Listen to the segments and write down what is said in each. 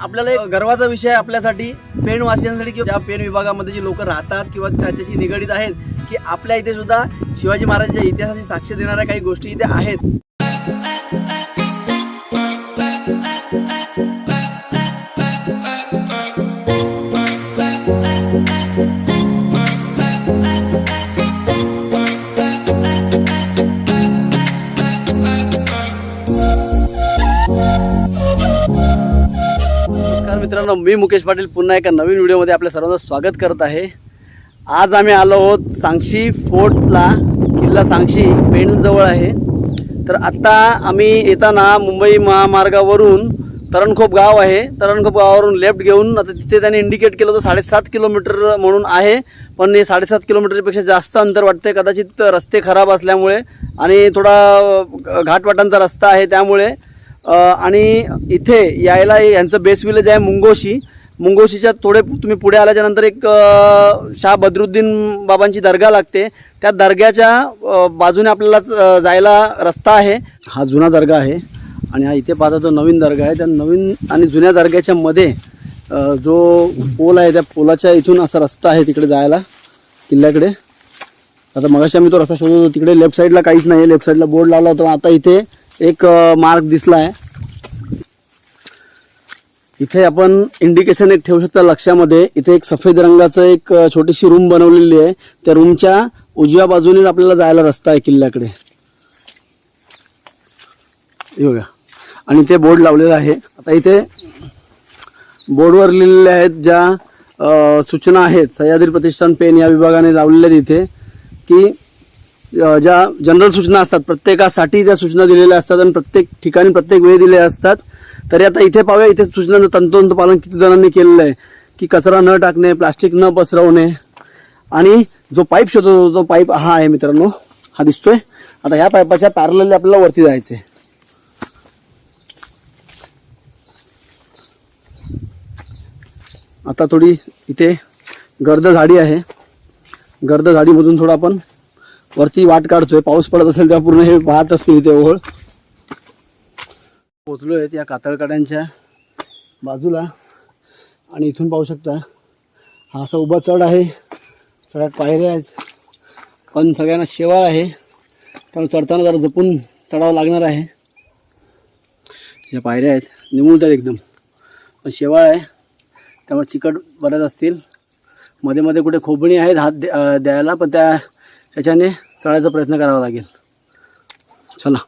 आपल्याला एक गर्वाचा विषय आपल्यासाठी पेण वाचण्यासाठी किंवा ज्या पेण विभागामध्ये जी लोक राहतात किंवा त्याच्याशी निगडीत आहेत की आपल्या इथे सुद्धा शिवाजी महाराजांच्या इतिहासाची साक्ष देणाऱ्या काही गोष्टी इथे आहेत मित्रांनो मी मुकेश पाटील. पुन्हा एका नवीन व्हिडिओमध्ये आपल्या सर्वांचं स्वागत करत आहे. आज आम्ही आलो आहोत सांगशी फोर्टला किल्ला सांगशी पेणजवळ आहे. तर आत्ता आम्ही येताना मुंबई महामार्गावरून तरणखोप गाव आहे. तरणखोप गावावरून लेफ्ट घेऊन आता तिथे त्यांनी इंडिकेट केलं होतं साडेसात किलोमीटर म्हणून आहे. पण हे साडेसात किलोमीटरपेक्षा जास्त अंतर वाटते कदाचित रस्ते खराब असल्यामुळे आणि थोडा घाटवाटांचा रस्ता आहे त्यामुळे आणि इथे यायला यांचं बेस विलेज आहे मुंगोशी. मुंगोशीच्या थोडे तुम्ही पुढे आल्याच्यानंतर एक शाह बदरुद्दीन बाबांची दर्गा लागते. त्या दर्ग्याच्या बाजूने आपल्याला जायला रस्ता आहे. हा जुना दर्गा आहे. आणि हा इथे पाहता तो नवीन दर्गा आहे. त्या नवीन आणि जुन्या दर्ग्याच्या मध्ये जो पोल आहे त्या पोलाच्या इथून असा रस्ता आहे तिकडे जायला किल्ल्याकडे. आता मगाशी आम्ही तो रस्ता शोधत होतो. तिकडे लेफ्ट साईडला काहीच नाही लेफ्ट साईडला बोर्ड लावला होता. आता इथे एक मार्ग दिसला आहे इथे आपण इंडिकेशन एक ठेवू शकता लक्षामध्ये इथे एक सफेद रंगाचं एक छोटीशी रूम बनवलेली आहे. त्या रूमच्या उजव्या बाजूनेच आपल्याला जायला रस्ता आहे किल्ल्याकडे. बघा. आणि ते बोर्ड लावलेलं आहे. आता इथे बोर्डवर लिहिलेले आहेत ज्या सूचना आहेत सह्याद्री प्रतिष्ठान पेन या विभागाने लावलेल्या आहेत इथे की ज्या जनरल सूचना असतात प्रत्येकासाठी त्या सूचना दिलेल्या असतात आणि प्रत्येक ठिकाणी प्रत्येक वेळी दिलेल्या असतात. तरी आता इथे पाहूया इथे सूचनांचं तंतोतंत पालन किती जणांनी केलेलं आहे की कचरा न टाकणे प्लास्टिक न पसरवणे. आणि जो पाईप शोधत होतो तो पाईप हा आहे मित्रांनो हा दिसतोय. आता ह्या पाईपाच्या पॅरल आपल्याला वरती जायचे आता थोडी इथे गर्द झाडी आहे. गर्द झाडीमधून थोडं आपण वरती वाट काढतोय पाऊस पडत असेल तेव्हा पूर्ण हे वाहत असतील इथे ओळ पोचलो आहेत या कातळकड्यांच्या बाजूला आणि इथून पाहू शकता हा असा उभा चढ आहे. सगळ्यात पायऱ्या आहेत. पण सगळ्यांना शेवाळ आहे. त्यामुळे चढताना जरा जपून चढावं लागणार आहे. या पायऱ्या आहेत. निमुळतात एकदम. पण शेवाळ आहे. त्यामुळे चिकट बऱ्याच असतील. मध्ये मध्ये कुठे खोबणी आहेत हात द्या- द्यायला पण त्या ह्याच्याने चढायचा प्रयत्न करावा लागेल. चला.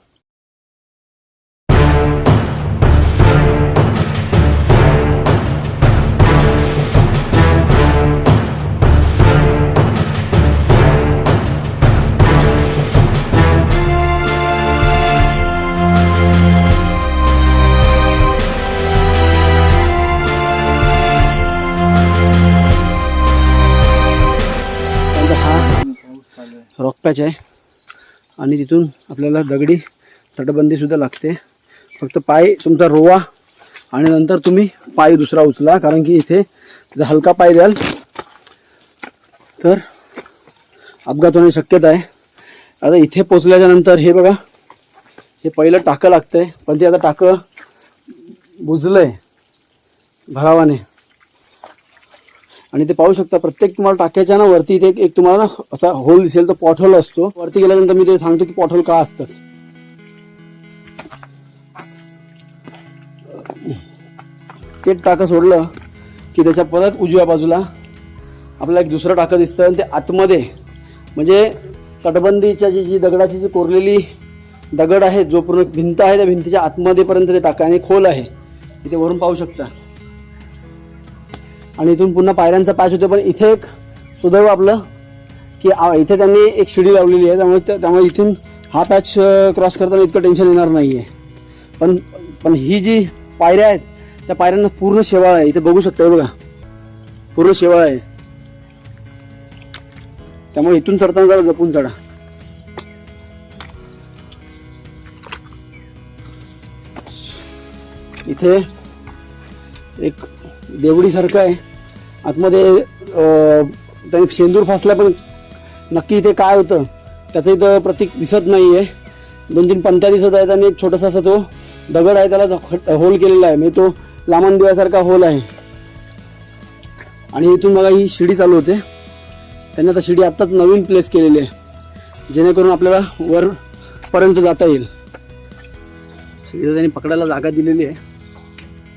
रॉक आहे. आणि तिथून आपल्याला दगडी तटबंदीसुद्धा लागते. फक्त पाय तुमचा रोवा आणि नंतर तुम्ही पाय दुसरा उचला कारण की इथे जर हलका पाय द्याल तर अपघात होण्याची शक्यता आहे. आता इथे पोचल्याच्या नंतर हे बघा हे पहिलं टाकं लागतंय पण ते आता टाकं बुजलंय भरावाने. आणि ते पाहू शकता प्रत्येक तुम्हाला टाक्याच्या ना वरती इथे एक- तुम्हाला ना असा होल दिसेल तो पॉटहोल असतो. वरती गेल्यानंतर मी ते सांगतो की पॉटहोल का असतं. ते टाकं सोडलं की त्याच्या परत उजव्या बाजूला आपल्याला एक दुसरं टाकं दिसतं आणि ते आतमध्ये म्हणजे तटबंदीच्या जी जी दगडाची जी कोरलेली दगड आहे जो पूर्ण भिंत आहे त्या भिंतीच्या आतमध्येपर्यंत ते टाका आणि खोल आहे. इथे वरून पाहू शकता. आणि इथून पुन्हा पायऱ्यांचा पॅच होतो पण इथे एक सुदैव आपलं की इथे त्यांनी एक शिडी लावलेली आहे त्यामुळे त्यामुळे इथून हा पॅच क्रॉस करताना इतकं टेन्शन येणार नाही आहे पण पण ही जी पायऱ्या आहेत त्या पायऱ्यांना पूर्ण शेवाळ आहे. इथे बघू शकता बघा. पूर्ण शेवाळ आहे. त्यामुळे इथून चढताना जरा जपून चढा. इथे एक देवडीसारखं आहे. आतमध्ये त्यांनी शेंदूर फासला पण नक्की इथे काय होतं त्याचं इथं प्रतीक दिसत नाही आहे दोन तीन पंत्या दिसत आहेत आणि एक छोटासा असा तो दगड आहे त्याला खट- होल केलेला आहे. म्हणजे तो लामण दिव्यासारखा होल आहे. आणि इथून बघा ही शिडी चालू होते. त्यांनी आता शिडी आत्ताच नवीन प्लेस केलेली आहे जेणेकरून आपल्याला वर पर्यंत जाता येईल. शिडीला त्यांनी पकडायला जागा दिलेली आहे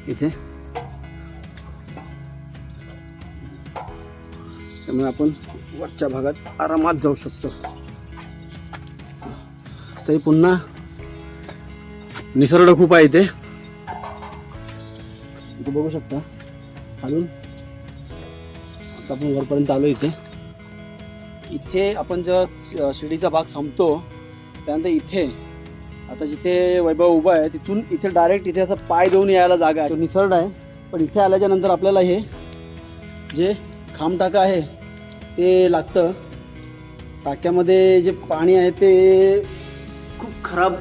इथे. त्यामुळे आपण वरच्या भागात आरामात जाऊ शकतो. तरी पुन्हा निसर्ग खूप आहे इथे. इथे बघू शकता. खालून आता आपण वरपर्यंत आलो इथे. इथे आपण जर शिडीचा भाग संपतो त्यानंतर इथे आता जिथे वैभव उभा आहे तिथून इथे डायरेक्ट इथे असं पाय देऊन यायला जागा आहे. निसर्ड आहे पण इथे आल्याच्यानंतर आपल्याला हे जे खांब टाका आहे ते लागतं. टाक्यामध्ये जे पाणी आहे ते खूप खराब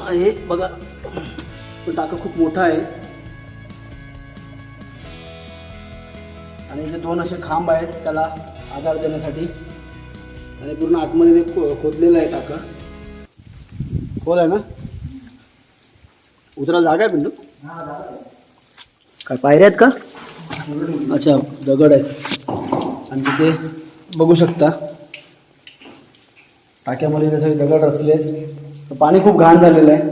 आहे. बघा तो टाका खूप मोठा आहे. आणि इथे दोन असे खांब आहेत त्याला आधार देण्यासाठी. आणि पूर्ण आतमध्ये ते खोदलेलं आहे टाका. खोल आहे ना? उतरा जागा आहे पिंटू? काय पायऱ्या आहेत का? अच्छा दगड आहेत. आणि तिथे बघू शकता टाक्यामध्ये जसं दगड रचले आहेत तर पाणी खूप घाण झालेलं आहे.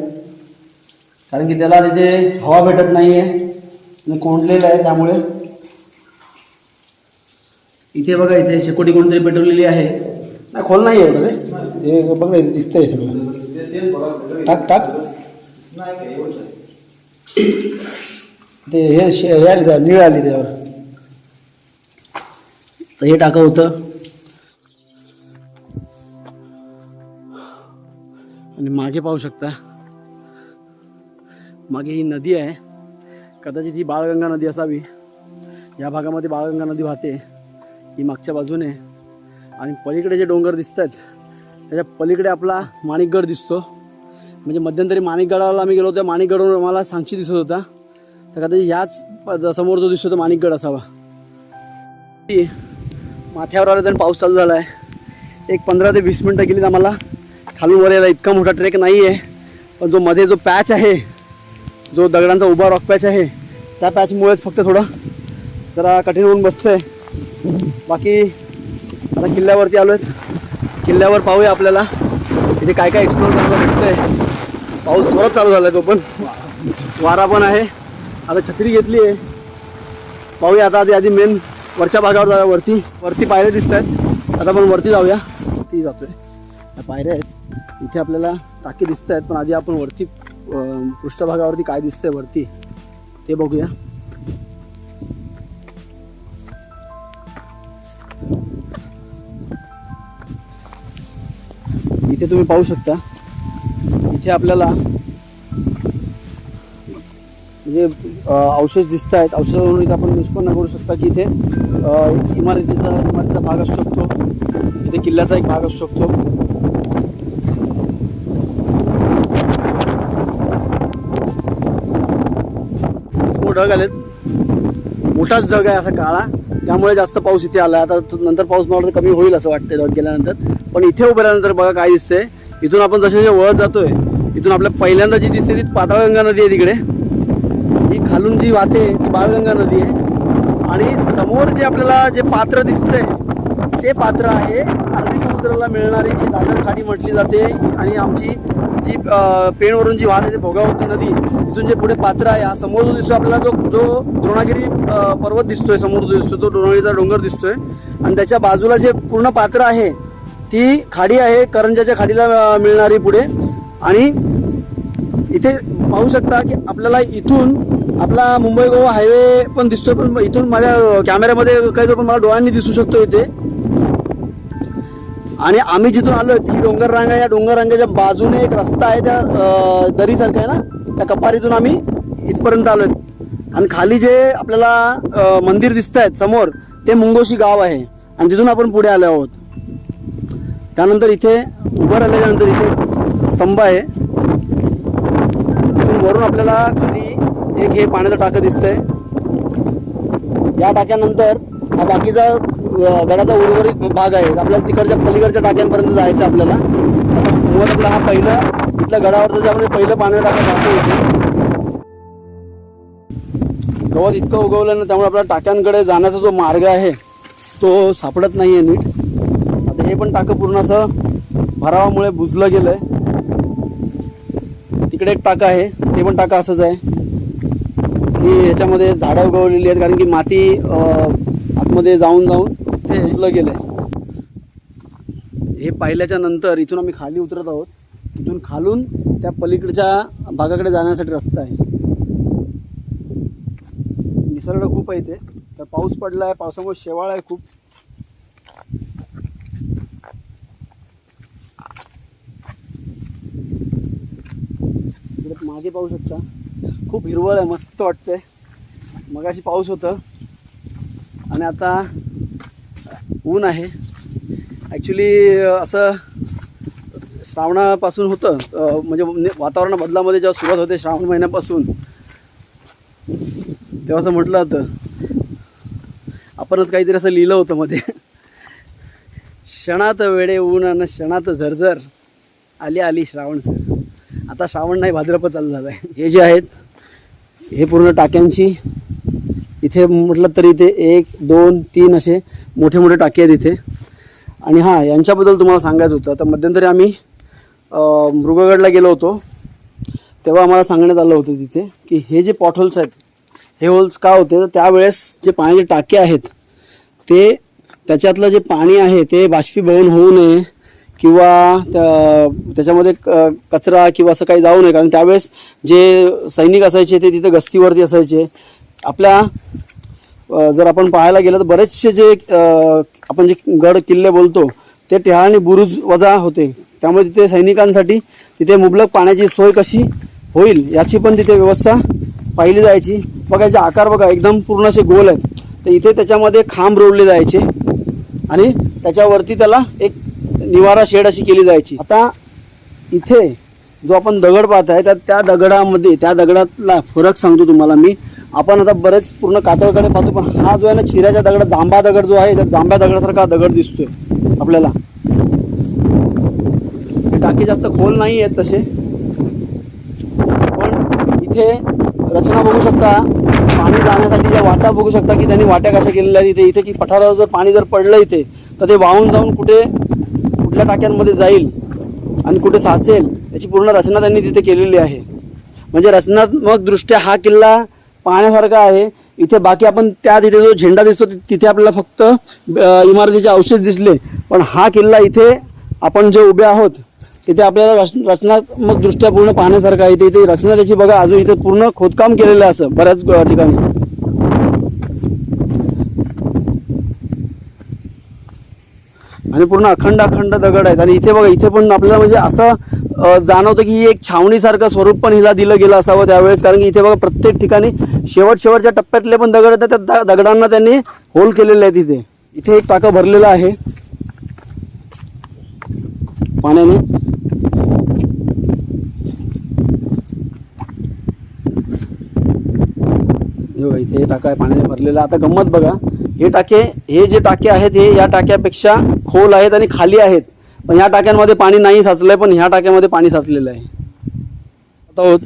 कारण की त्याला तिथे हवा भेटत नाही आहे आणि कोंडलेलं आहे त्यामुळे. इथे बघा इथे शेकोटी कोणतरी पेटवलेली आहे. नाही खोल नाही आहे रे. हे बघ दिसतंय सगळं. टाक टाक. ते हे शे- हे निळ आली त्यावर. तर हे टाका होतं आणि मागे पाहू शकता मागे ही नदी आहे. कदाचित ही बाळगंगा नदी असावी. या भागामध्ये बाळगंगा नदी वाहते. ही मागच्या बाजूने आणि पलीकडे जे डोंगर दिसत आहेत त्याच्या पलीकडे आपला माणिकगड दिसतो. म्हणजे मध्यंतरी माणिकगडाला आम्ही गेलो होतो माणिकगडवरून आम्हाला सांगची दिसत होता. तर कदाचित याच प- समोर जो दिसतो तो माणिकगड असावा. माथ्यावर आलं तर पाऊस चालू झाला आहे एक पंधरा ते वीस मिनटं गेलीत आम्हाला. खालून वर यायला इतका मोठा ट्रेक नाही आहे पण जो मध्ये जो पॅच आहे जो दगडांचा उभा रॉक पॅच आहे त्या पॅचमुळेच फक्त थोडं जरा कठीण होऊन बसतंय. बाकी आता किल्ल्यावरती आलो आहेत किल्ल्यावर पाहूया आपल्याला. इथे काय काय एक्सप्लोर करायला भेटतंय. पाऊस जोरात चालू झाला आहे तो पण. वारा पण आहे. आता छत्री घेतली आहे पाहूया आता आधी आधी मेन वरच्या भागावर जाऊया वरती. वरती पायऱ्या दिसत आहेत आता आपण वरती जाऊया. ती जातोय. त्या पायऱ्या आहेत. इथे आपल्याला टाकी दिसत आहेत पण आधी आपण वरती पृष्ठभागावरती काय दिसतंय वरती ते बघूया. इथे तुम्ही पाहू शकता. इथे आपल्याला जे अवशेष दिसत आहेत अवशेषावरून इथे आपण निष्पन्न करू शकता की इथे इमारतीचा इमारतीचा भाग असू शकतो इथे किल्ल्याचा एक भाग असू शकतो. ढग आलेत. मोठाच ढग आहे असा काळा. त्यामुळे जास्त पाऊस इथे आला. आता नंतर पाऊस मला वाटतं कमी होईल असं वाटतंय ढग गेल्यानंतर. पण इथे उभे राहिल्यानंतर बघा काय दिसतंय. इथून आपण जसे जसे वळत जातोय इथून आपल्या पहिल्यांदा जी दिसते ती पाताळगंगा नदी आहे तिकडे. ही खालून जी वाहते ती बाळगंगा नदी आहे. आणि समोर जे आपल्याला जे पात्र दिसतंय ते पात्र आहे अरबी समुद्राला मिळणारी जी दादर खाडी म्हटली जाते आणि आमची जी पेणवरून जी वाहते भोगावती नदी तिथून जे पुढे पात्र आहे हा समोर जो दिसतो आपल्याला जो जो द्रोणागिरी पर्वत दिसतोय समोर जो दिसतो तो द्रोणागिरीचा डोंगर दिसतोय. आणि त्याच्या बाजूला जे पूर्ण पात्र आहे ती खाडी आहे करंजाच्या खाडीला मिळणारी पुढे. आणि इथे पाहू शकता की आपल्याला इथून आपला मुंबई गोवा हायवे पण दिसतोय पण इथून माझ्या कॅमेऱ्यामध्ये काही तो पण मला डोळ्यांनी दिसू शकतो इथे. आणि आम्ही जिथून आलो ही डोंगर रांगा या डोंगर रांगेच्या बाजूने एक रस्ता आहे त्या दरीसारखा आहे ना त्या कपारीतून आम्ही इथपर्यंत आलो आणि खाली जे आपल्याला मंदिर दिसत आहेत समोर ते मुंगोशी गाव आहे. आणि तिथून आपण पुढे आलो आहोत. त्यानंतर इथे उभं राहिल्यानंतर इथे स्तंभ आहे. वरून आपल्याला खाली एक हे पाण्याचं टाकं दिसतंय. या टाक्यानंतर हा बाकीचा गडाचा उर्वरित भाग आहे. आपल्याला तिकडच्या पलीकडच्या टाक्यांपर्यंत जायचं आपल्याला. मुळात आपला हा पहिला इथल्या गडावरचं जे आपण पहिलं पाण्याचं टाकं जातो इथे. गवत इतकं उगवलं ना त्यामुळे आपल्या टाक्यांकडे जाण्याचा जो मार्ग आहे तो सापडत नाही आहे नीट. आता हे पण टाकं पूर्ण असं भरावामुळे बुजलं गेलं आहे तिकडे एक टाका आहे ते पण टाका असंच आहे. आणि याच्यामध्ये झाडं उगवलेली आहेत कारण की माती आतमध्ये जाऊन जाऊन ते बुजलं गेलं आहे हे पाहिल्याच्या नंतर इथून आम्ही खाली उतरत आहोत. इथून खालून त्या पलीकडच्या भागाकडे जाण्यासाठी रस्ता आहे. निसर्ग खूप आहे इथे. तर पाऊस पडला आहे पावसामुळे शेवाळ आहे खूप. इकडे मागे पाहू शकता. खूप हिरवळ आहे मस्त वाटतंय. मगाशी पाऊस होतं. आणि आता ऊन आहे. ॲक्च्युली असं श्रावणापासून होतं. म्हणजे वातावरण बदलामध्ये जेव्हा सुरुवात होते श्रावण महिन्यापासून तेव्हा असं म्हटलं होतं आपणच काहीतरी असं लिहिलं होतं मध्ये. क्षणात वेळे ऊन आणि क्षणात झरझर. आली आली श्रावण सर. आता श्रावण नाही भाद्रपद चालू झालं आहे हे जे आहेत हे पूर्ण टाक्यांची इथे म्हटलं तरी इथे एक दोन तीन असे मोठे मोठे टाके आहेत इथे. आणि हां यांच्याबद्दल तुम्हाला सांगायचं होतं. तर मध्यंतरी आम्ही मृगगडला गेलो होतो. तेव्हा आम्हाला सांगण्यात आलं होतं तिथे की हे जे पॉटहोल्स आहेत हे होल्स का होते? तर त्यावेळेस जे पाण्याचे टाके आहेत ते त्याच्यातलं जे पाणी आहे ते बाष्पीभवन होऊ नये. किंवा त्या- त्याच्यामध्ये क- कचरा किंवा असं काही जाऊ नये. कारण त्यावेळेस जे सैनिक असायचे ते तिथे गस्तीवरती असायचे. आपल्या जर आपण पाहायला गेलं तर बरेचसे जे आपण जे गड किल्ले बोलतो ते टेहाळणी बुरुज वजा होते. त्यामुळे तिथे सैनिकांसाठी तिथे मुबलक पाण्याची सोय कशी होईल याची पण तिथे व्यवस्था पाहिली जायची. बघा याचे आकार बघा एकदम पूर्ण असे गोल आहेत. तर इथे त्याच्यामध्ये खांब रोवले जायचे आणि त्याच्यावरती त्याला एक निवारा शेड अशी केली जायची. आता इथे जो आपण दगड पाहत आहे त्या त्या दगडामध्ये त्या दगडातला फरक सांगतो तुम्हाला मी. आपण आता बरेच पूर्ण कातळकडे पाहतो पण हा जो आहे ना चिऱ्याचा दगड जांभा दगड जो आहे त्या जांभ्या दगडासारखा दगड दिसतोय आपल्याला. हे टाके जास्त खोल नाही आहेत तसे. पण इथे रचना बघू शकता पाणी जाण्यासाठी ज्या वाटा बघू शकता की त्यांनी वाट्या कशा केलेल्या आहेत इथे. इथे की पठारावर जर पाणी जर पडलं इथे तर ते वाहून जाऊन कुठे कुठल्या टाक्यांमध्ये जाईल आणि कुठे साचेल याची पूर्ण रचना त्यांनी तिथे केलेली आहे. म्हणजे रचनात्मकदृष्ट्या हा किल्ला पाहण्यासारखा आहे. इथे बाकी आपण त्या तिथे जो झेंडा दिसतो तिथे आपल्याला फक्त इमारतीचे अवशेष दिसले. पण हा किल्ला इथे आपण जे उभे आहोत तिथे आपल्याला रच रचनात्मकदृष्ट्या पूर्ण पाहण्यासारखं आहे. इथे इथे रचना त्याची बघा अजून इथे पूर्ण खोदकाम केलेलं असं बऱ्याच ठिकाणी. आणि पूर्ण अखंड अखंड दगड आहेत. आणि इथे बघा इथे पण आपल्याला म्हणजे असं जाणवतं की एक छावणीसारखं स्वरूप पण हिला दिलं गेलं असावं त्यावेळेस. कारण की इथे बघा प्रत्येक ठिकाणी शेवट शेवटच्या टप्प्यातले पण दगड आहेत. त्या दगडांना त्यांनी होल केलेले आहेत इथे. इथे एक टाकं भरलेलं आहे. पाण्याने. हे इथे हे टाका आहे पाण्याने भरलेला. आता गंमत बघा. हे टाके हे जे टाके आहेत हे या टाक्यापेक्षा खोल आहेत आणि खाली आहेत. पण ह्या टाक्यांमध्ये पाणी नाही साचलंय पण ह्या टाक्यामध्ये पाणी साचलेलं आहे. आता हो,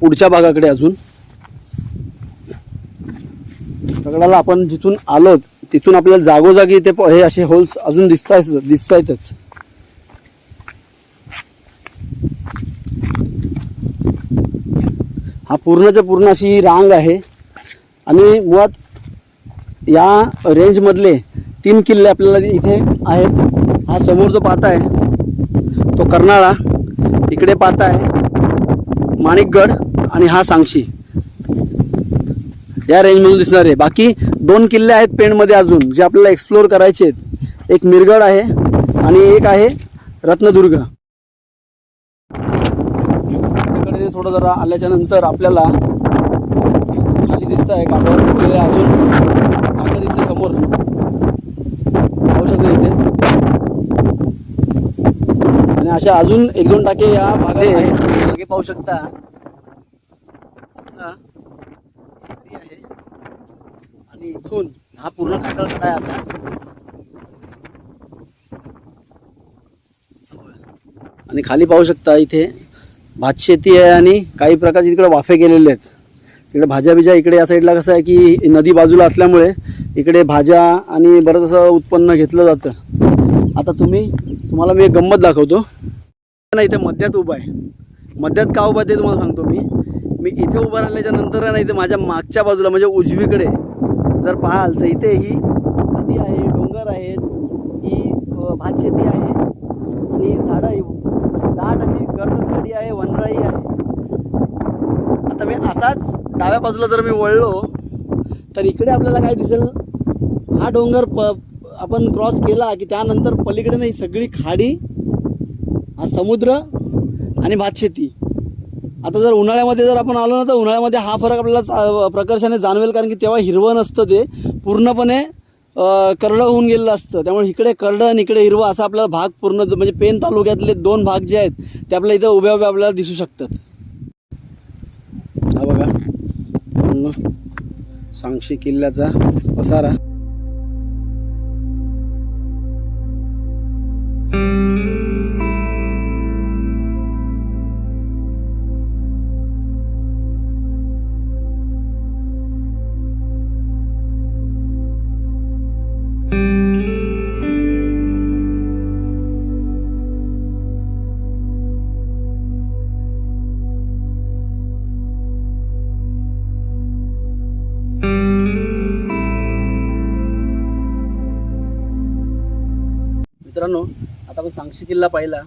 पुढच्या भागाकडे अजून. दगडाला आपण जिथून आलो तिथून आपल्याला जागोजागी ते हे असे होल्स अजून दिसताय दिसतायतच. हा पूर्णच्या पूर्ण अशी रांग आहे. आणि मुळात या रेंजमधले तीन किल्ले आपल्याला इथे आहेत. हा समोर जो पाहता आहे. तो कर्नाळा इकडे पाहता आहे माणिकगड आणि हा सांगशी. या रेंजमधून दिसणार आहे. बाकी दोन किल्ले आहेत पेणमध्ये अजून जे आपल्याला एक्सप्लोअर करायचे आहेत. एक मिरगड आहे आणि एक आहे रत्नदुर्ग. थोडं जरा आल्याच्यानंतर आपल्याला खाली दिसत आहे ठेवलेले अजून टाकं दिसते समोर. पाहू शकता इथे. आणि अशा अजून एक दोन टाके या भागात मागे पाहू शकता. आहे. आणि इथून हा पूर्ण कातळकडा आहे असा? आणि खाली पाहू शकता इथे भातशेती आहे आणि काही प्रकारचे तिकडे वाफे केलेले आहेत. इकडे भाज्या बिज्या इकडे या साईडला कसं आहे की नदी बाजूला असल्यामुळे इकडे भाज्या आणि बरंच असं उत्पन्न घेतलं जातं. आता तुम्ही तुम्हाला मी एक गंमत दाखवतो. ना इथे मध्यात उभा आहे. मध्यात का उभा ते तुम्हाला सांगतो मी. मी इथे उभा राहिल्याच्या नंतर नाही ना इथे माझ्या मागच्या बाजूला म्हणजे उजवीकडे. जर पाहाल तर इथे ही नदी आहे डोंगर आहेत ही भातशेती आहे. आणि झाडं आहे. अशी दाट अशी गर्द झाडी आहे वनराई आहे आता मी असाच डाव्या बाजूला जर मी वळलो तर इकडे आपल्याला काय दिसेल? हा डोंगर प आपण क्रॉस केला की त्यानंतर पलीकडे नाही सगळी खाडी हा समुद्र आणि भातशेती. आता जर उन्हाळ्यामध्ये जर आपण आलो ना तर उन्हाळ्यामध्ये हा फरक आपल्याला चा- प्रकर्षाने जाणवेल कारण की तेव्हा हिरवं नसतं ते. पूर्णपणे करडं होऊन गेलेलं असतं. त्यामुळे इकडे करडं आणि इकडे हिरवं असा आपला भाग पूर्ण म्हणजे पेन तालुक्यातले दोन भाग जे आहेत ते आपल्या इथं उभ्या उभ्या आपल्याला दिसू शकतात हा बघा पूर्ण सांगशी किल्ल्याचा पसारा. आता किल्ला पाहिला.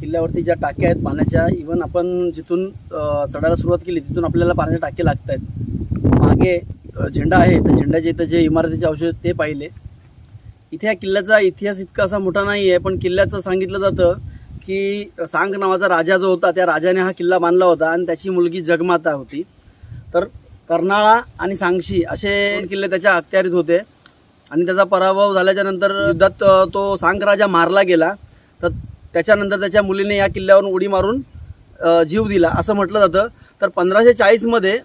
किल्ल्यावरती ज्या टाक्या आहेत पाण्याच्या इवन आपण जिथून चढायला सुरुवात केली तिथून आपल्याला पाण्याचे टाके लागत आहेत मागे झेंडा आहे. त्या झेंड्याच्या इथं जे इमारतीचे औषध आहेत ते पाहिले. इथे या किल्ल्याचा इतिहास इतका असा मोठा नाही आहे पण किल्ल्याचं सांगितलं जातं की सांग नावाचा राजा जो होता त्या राजाने हा किल्ला बांधला होता आणि त्याची मुलगी जगमाता होती. तर कर्नाळा आणि सांगशी असे किल्ले त्याच्या अखत्यारीत होते. आणि त्याचा पराभव झाल्याच्यानंतर युद्धात तो सांग राजा मारला गेला. तर त्याच्यानंतर त्याच्या मुलीने या किल्ल्यावरून उडी मारून जीव दिला. असं म्हटलं जातं. तर पंधराशे चाळीसमध्ये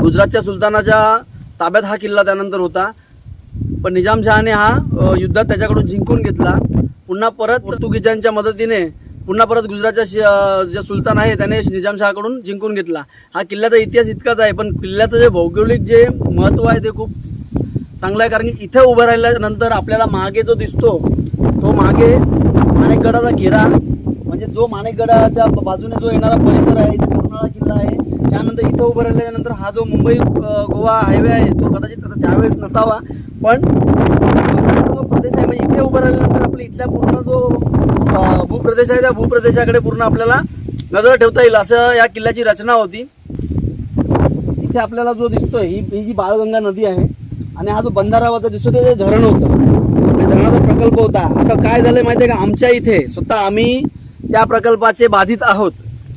गुजरातच्या सुलतानाच्या ताब्यात हा किल्ला त्यानंतर होता. पण निजामशहाने हा युद्धात त्याच्याकडून जिंकून घेतला. पुन्हा परत पोर्तुगीजांच्या मदतीने पुन्हा परत गुजरातच्या जे सुलतान आहे त्याने निजामशहाकडून जिंकून घेतला. हा किल्ल्याचा इतिहास इतकाच आहे पण किल्ल्याचं जे भौगोलिक जे महत्त्व आहे ते खूप चांगलं आहे. कारण की इथे उभं राहिल्यानंतर आपल्याला मागे जो दिसतो तो मागे माणेकगडाचा घेरा म्हणजे जो माणेकगडाच्या बाजूने जो येणारा परिसर आहे इथे किल्ला आहे त्यानंतर इथं उभं राहिल्यानंतर हा जो मुंबई गोवा हायवे आहे तो कदाचित त्यावेळेस नसावा. पण जो प्रदेश आहे म्हणजे इथे उभं राहिल्यानंतर आपल्या इथल्या पूर्ण जो भूप्रदेश आहे त्या भूप्रदेशाकडे पूर्ण आपल्याला नजर ठेवता येईल असं या किल्ल्याची रचना होती. इथे आपल्याला जो दिसतोय ही ही जी बाळगंगा नदी आहे आणि हा जो बंधारावाचा दिसतो ते धरण होतं. धरणाचा प्रकल्प होता. आता काय झालं माहिती आहे का? आमच्या इथे स्वतः आम्ही त्या प्रकल्पाचे बाधित आहोत.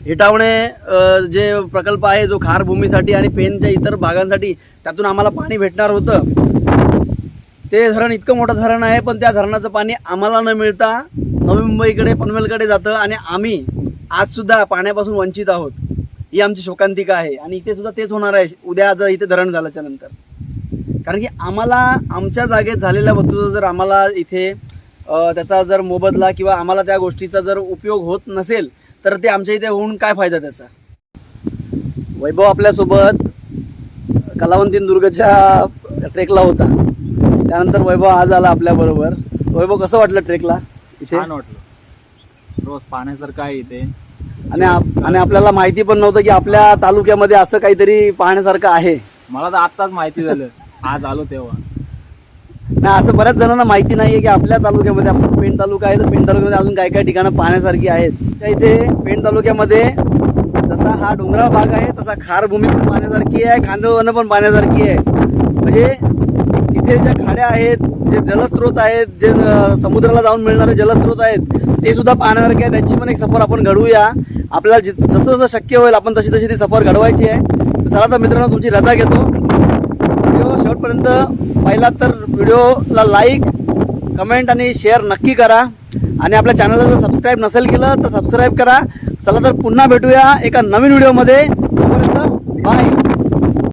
हिटावणे जे प्रकल्प आहे जो खारभूमीसाठी आणि पेनच्या इतर भागांसाठी त्यातून आम्हाला पाणी भेटणार होतं. ते धरण इतकं मोठं धरण आहे पण त्या धरणाचं पाणी आम्हाला न मिळता नवी मुंबईकडे पनवेलकडे जातं आणि आम्ही आज सुद्धा पाण्यापासून वंचित आहोत. ही आमची शोकांतिका आहे. आणि इथे सुद्धा तेच होणार आहे. उद्या जर इथे धरण झाल्याच्यानंतर. कारण की आम्हाला आमच्या जागेत झालेल्या वस्तूचा जर आम्हाला इथे त्याचा जर मोबदला किंवा आम्हाला त्या गोष्टीचा जर उपयोग होत नसेल तर ते आमच्या इथे होऊन काय फायदा त्याचा? वैभव आपल्यासोबत कलावंतीन दुर्गच्या ट्रेकला होता. त्यानंतर वैभव आज आला आपल्याबरोबर वैभव कसं वाटलं ट्रेकला इथे? छान वाटलं. रोज पाण्यासारखं आहे इथे. आणि आणि आपल्याला माहिती पण नव्हतं की आपल्या तालुक्यामध्ये असं काहीतरी पाहण्यासारखं आहे. मला तर आत्ताच माहिती झालं. आज आलो तेव्हा. नाही असं बऱ्याच जणांना माहिती नाही आहे की आपल्या तालुक्यामध्ये आपण पेण तालुका आहे तर पेण तालुक्यामध्ये अजून काय काय ठिकाणं पाहण्यासारखी आहेत. त्या इथे पेण तालुक्यामध्ये जसा हा डोंगराळ भाग आहे तसा खार भूमी पण पाहण्यासारखी आहे खांदळवनं पण पाहण्यासारखी आहे. म्हणजे इथे ज्या खाड्या आहेत जे जलस्रोत आहेत जे समुद्राला जाऊन मिळणारे जलस्रोत आहेत ते सुद्धा पाहण्यासारखे आहे त्यांची पण एक सफर आपण घडवूया. आपल्याला जि- जसं जसं शक्य होईल आपण तशी तशी ती सफर घडवायची आहे. चला तर मित्रांनो तुमची रजा घेतो. व्हिडिओ शेवटपर्यंत पाहिला तर व्हिडिओला लाईक कमेंट आणि शेअर नक्की करा. आणि आपल्या चॅनलला जर सबस्क्राईब नसेल केलं तर सबस्क्राईब करा. चला तर पुन्हा भेटूया एका नवीन व्हिडिओमध्ये. तोपर्यंत बाय